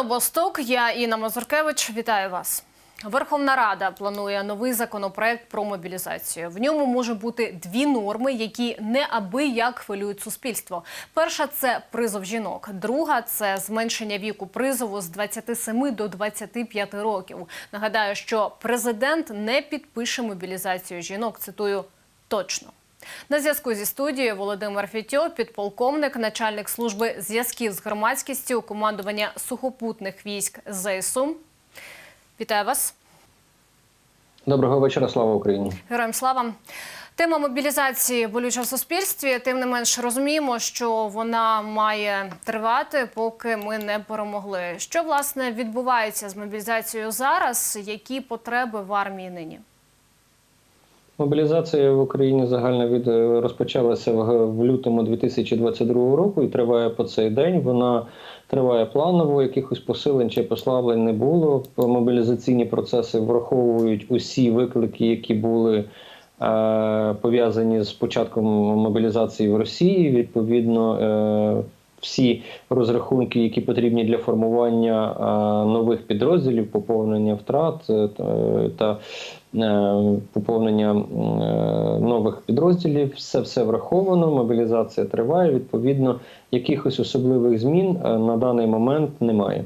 Це обосток. Я Інна Мазуркевич. Вітаю вас. Верховна Рада планує новий законопроект про мобілізацію. В ньому може бути дві норми, які неабияк хвилюють суспільство. Перша це призов жінок. Друга це зменшення віку призову з 27 до 25 років. Нагадаю, що президент не підпише мобілізацію жінок. Цитую точно. На зв'язку зі студією Володимир Фітьо, підполковник, начальник служби зв'язків з громадськістю командування сухопутних військ ЗСУ. Вітаю вас. Доброго вечора, слава Україні. Героям слава. Тема мобілізації болюча в суспільстві. Тим не менш розуміємо, що вона має тривати, поки ми не перемогли. Що власне відбувається з мобілізацією зараз? Які потреби в армії нині? Мобілізація в Україні загально від розпочалася в, в лютому 2022 року і триває по цей день. Вона триває планово, якихось посилень чи послаблень не було. Мобілізаційні процеси враховують усі виклики, які були е, пов'язані з початком мобілізації в Росії. Відповідно, е, всі розрахунки, які потрібні для формування е, нових підрозділів, поповнення втрат е, та е, поповнення нових підрозділів, все все враховано. Мобілізація триває. Відповідно, якихось особливих змін на даний момент немає.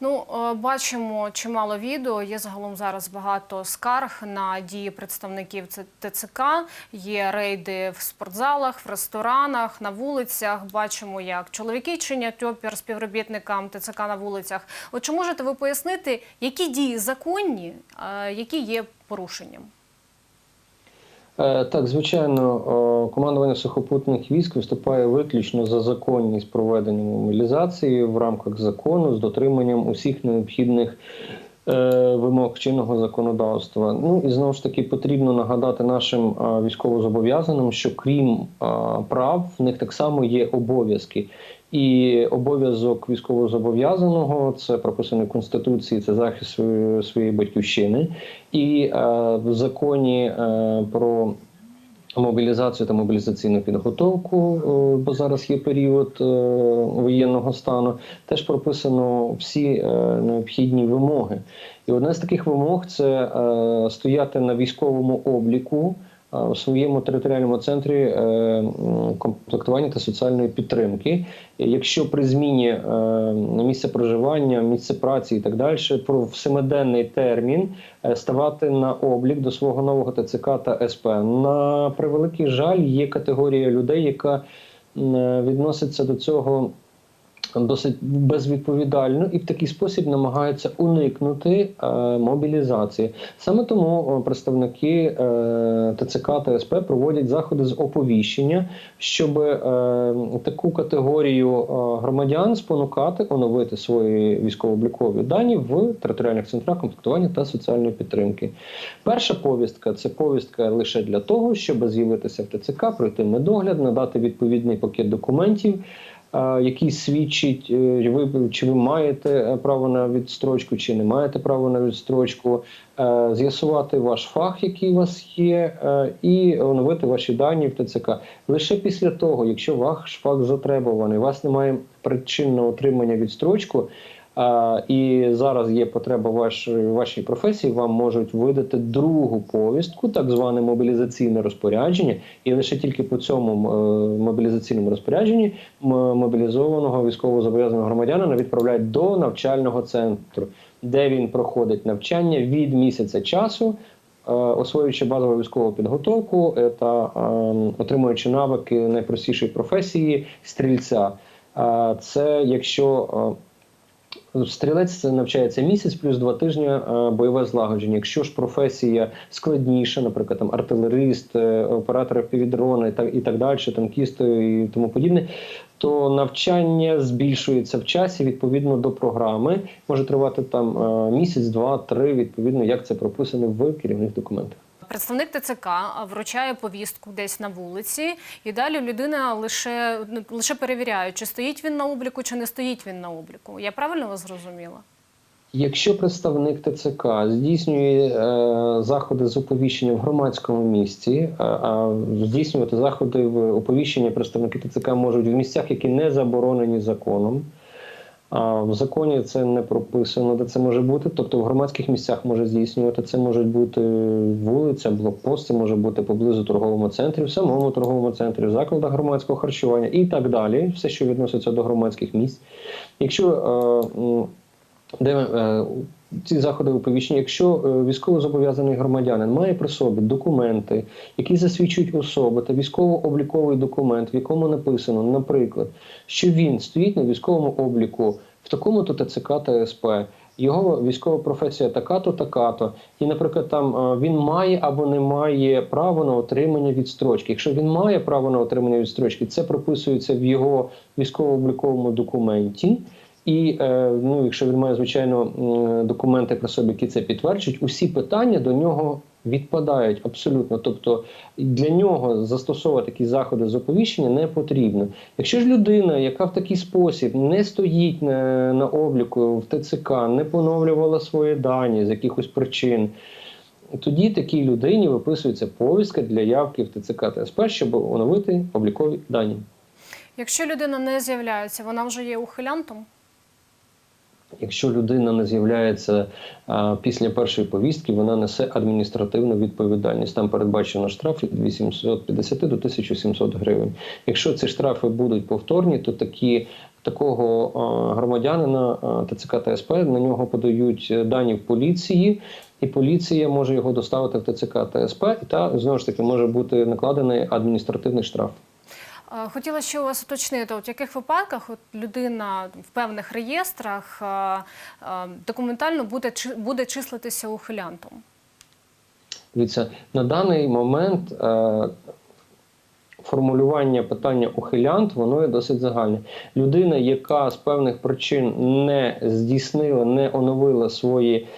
Ну, е, бачимо чимало відео. Є загалом зараз багато скарг на дії представників ТЦК. Є рейди в спортзалах, в ресторанах, на вулицях. Бачимо, як чоловіки чинять опір співробітникам ТЦК на вулицях. От чи можете ви пояснити, які дії законні, е, які є порушенням? Е, Так, звичайно, командування сухопутних військ виступає виключно за законність проведення мобілізації в рамках закону з дотриманням усіх необхідних е, вимог чинного законодавства. Ну і знову ж таки потрібно нагадати нашим військовозобов'язаним, що крім прав, в них так само є обов'язки. І обов'язок військовозобов'язаного це прописано в конституції, це захист своєї, батьківщини, і е, в законі е, про мобілізацію та мобілізаційну підготовку, е, бо зараз є період е, воєнного стану. Теж прописано всі е, необхідні вимоги. І одна з таких вимог це е, стояти на військовому обліку. Е, У своєму територіальному центрі е, комплектування та соціальної підтримки, якщо при зміні е, місця проживання, місця праці і так далі, про в семиденний термін ставати на облік до свого нового ТЦК та СП. На превеликий жаль, є категорія людей, яка відноситься до цього досить безвідповідально і в такий спосіб намагаються уникнути е, мобілізації. Саме тому е, представники е, ТЦК та СП проводять заходи з оповіщення, щоб е, таку категорію е, громадян спонукати оновити свої військово-облікові дані в територіальних центрах комплектування та соціальної підтримки. Перша повістка це повістка лише для того, щоб з'явитися в ТЦК, пройти медогляд, надати відповідний пакет документів. Який свідчить, е, ви чи ви маєте е, право на відстрочку, чи не маєте право на відстрочку, е, з'ясувати ваш фах, який у вас є, і оновити ваші дані в ТЦК. Лише після того, якщо ваш фах затребуваний, у вас немає причин на отримання відстрочку, і зараз є потреба в вашій, професії, вам можуть видати другу повістку, так зване мобілізаційне розпорядження, і лише тільки по цьому е, мобілізаційному розпорядженні мобілізованого військовозобов'язаного громадянина відправляють до навчального центру, де він проходить навчання від місяця часу. е, Освоюючи базову військову підготовку е, та отримуючи навики найпростішої професії стрільця. Це якщо Стрілець навчається місяць плюс два тижні е, бойове злагодження. Якщо ж професія складніша, наприклад, там артилерист, е, оператор півдрона і так далі, танкіст і тому подібне, то навчання збільшується в часі відповідно до програми. Може тривати там е, місяць, два, три, відповідно, як це прописано в керівних документах. Представник ТЦК вручає повістку десь на вулиці, і далі людина лише, ну, лише перевіряє, чи стоїть він на обліку, чи не стоїть він на обліку. Я правильно вас зрозуміла? Якщо представник ТЦК здійснює е, заходи з оповіщення в громадському місці, е, а здійснювати заходи в оповіщення представники ТЦК можуть в місцях, які не заборонені законом. А в законі це не прописано, де це може бути. Тобто в громадських місцях може здійснювати. Це можуть бути вулиця, блокпост, це може бути поблизу торговому центрі, в самому торговому центрі, в закладах громадського харчування і так далі. Все, що відноситься до громадських місць. Якщо е, де е, ці заходи оповіщення, якщо е, військовозобов'язаний громадянин має при собі документи, які засвідчують особу та військово-обліковий документ, в якому написано, наприклад, що він стоїть на військовому обліку в такому-то ТЦК та СП, його військова професія така-то, така-то, і, наприклад, там е, він має або не має право на отримання відстрочки. Якщо він має право на отримання відстрочки, це прописується в його військово-обліковому документі. І е, ну, якщо він має звичайно документи при собі, які це підтверджують, усі питання до нього відпадають абсолютно. Тобто для нього застосовувати такі заходи з оповіщення не потрібно. Якщо ж людина, яка в такий спосіб не стоїть на, на обліку в ТЦК, не поновлювала свої дані з якихось причин. Тоді такій людині виписується повістка для явки в ТЦК та СП, щоб оновити облікові дані. Якщо людина не з'являється, вона вже є ухилянтом. Якщо людина не з'являється після першої повістки, вона несе адміністративну відповідальність. Там передбачено штраф від 850 до 1700 гривень. Якщо ці штрафи будуть повторні, то такі такого громадянина ТЦК та СП на нього подають дані в поліції. І поліція може його доставити в ТЦК та СП, і та знову ж таки може бути накладений адміністративний штраф. Хотіла ще у вас уточнити, от в яких випадках от людина в певних реєстрах документально буде, буде числитися ухилянтом? Дивіться, на даний момент е, формулювання питання ухилянт, воно є досить загальне. Людина, яка з певних причин не здійснила, не оновила свої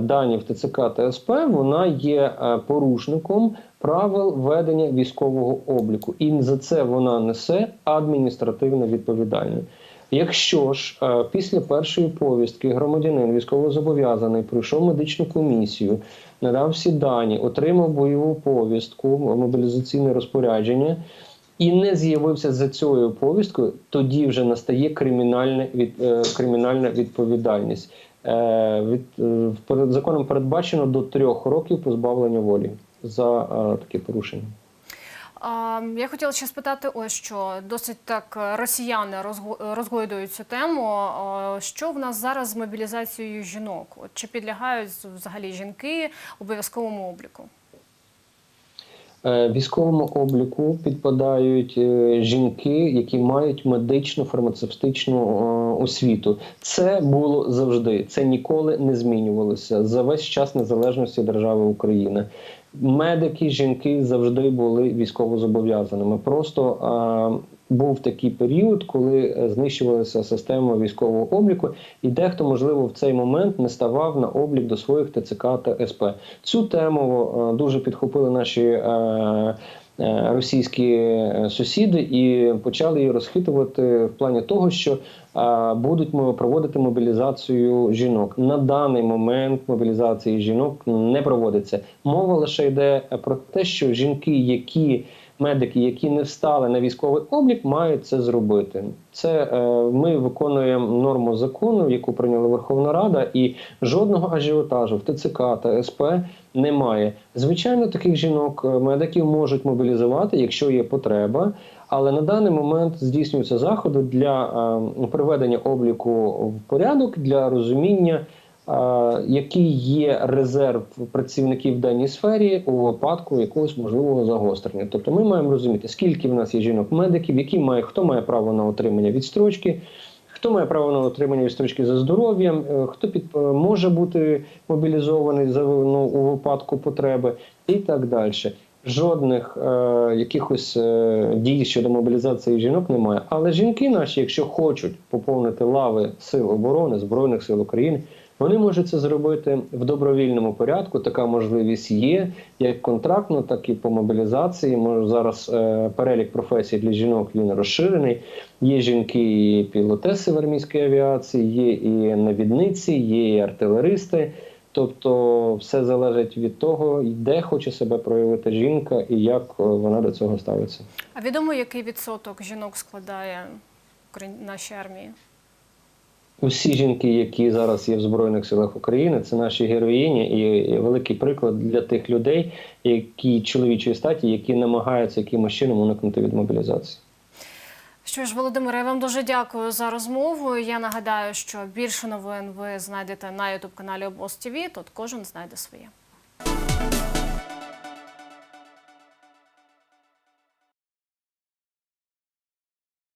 дані в ТЦК та СП, вона є е, порушником правил ведення військового обліку. І за це вона несе адміністративну відповідальність. Якщо ж е, після першої повістки громадянин військовозобов'язаний пройшов медичну комісію, надав всі дані, отримав бойову повістку, мобілізаційне розпорядження і не з'явився за цією повісткою, тоді вже настає кримінальна від е, кримінальна відповідальність. Е, від е, законом передбачено до трьох років позбавлення волі за такі таке порушення. Я хотіла ще спитати, ось що досить так е, росіяни розго- розгойдують цю тему. Що в нас зараз з мобілізацією жінок? От чи підлягають взагалі жінки обов'язковому обліку? Е, Військовому обліку підпадають е, жінки, які мають медичну фармацевтичну е, освіту. Це було завжди. Це ніколи не змінювалося за весь час незалежності держави України. Медики, жінки завжди були військовозобов'язаними. Просто е, був такий період, коли знищувалася система військового обліку, і дехто, можливо, в цей момент не ставав на облік до своїх ТЦК та СП. Цю тему е, дуже підхопили наші. е, Російські е, сусіди і почали її розхитувати в плані того, що е, будуть проводити мобілізацію жінок. На даний момент мобілізації жінок не проводиться. Мова лише йде про те, що жінки, які медики, які не встали на військовий облік, мають це зробити. Це е, ми виконуємо норму закону, яку прийняла Верховна Рада, і жодного ажіотажу в ТЦК та СП немає. Звичайно, таких жінок е, медиків можуть мобілізувати, якщо є потреба. Але на даний момент здійснюються заходи для е, приведення обліку в порядок для розуміння. Який є резерв працівників в даній сфері у випадку якогось можливого загострення? Тобто, ми маємо розуміти, скільки в нас є жінок-медиків, які має хто має право на отримання відстрочки, хто має право на отримання відстрочки за здоров'ям, е, хто під е, може бути мобілізований за ну, у випадку потреби, і так далі. Жодних е, якихось е, дій щодо мобілізації жінок немає. Але жінки наші, якщо хочуть поповнити лави сил оборони Збройних сил України, вони можуть це зробити в добровільному порядку. Така можливість є як контрактно, так і по мобілізації. Може зараз е, перелік професій для жінок він розширений. Є жінки і пілотеси в армійській авіації, є і навідниці, є і артилеристи. Тобто все залежить від того, де хоче себе проявити жінка і як е, вона до цього ставиться. А відомо, який відсоток жінок складає в нашій армії? Усі жінки, які зараз є в Збройних силах України, це наші героїні і великий приклад для тих людей, які чоловічої статі, які намагаються якимось чином уникнути від мобілізації. Що ж, Володимире, я вам дуже дякую за розмову. Я нагадаю, що більше новин ви знайдете на ютуб каналі Обоз ТІВІ, Тут кожен знайде своє.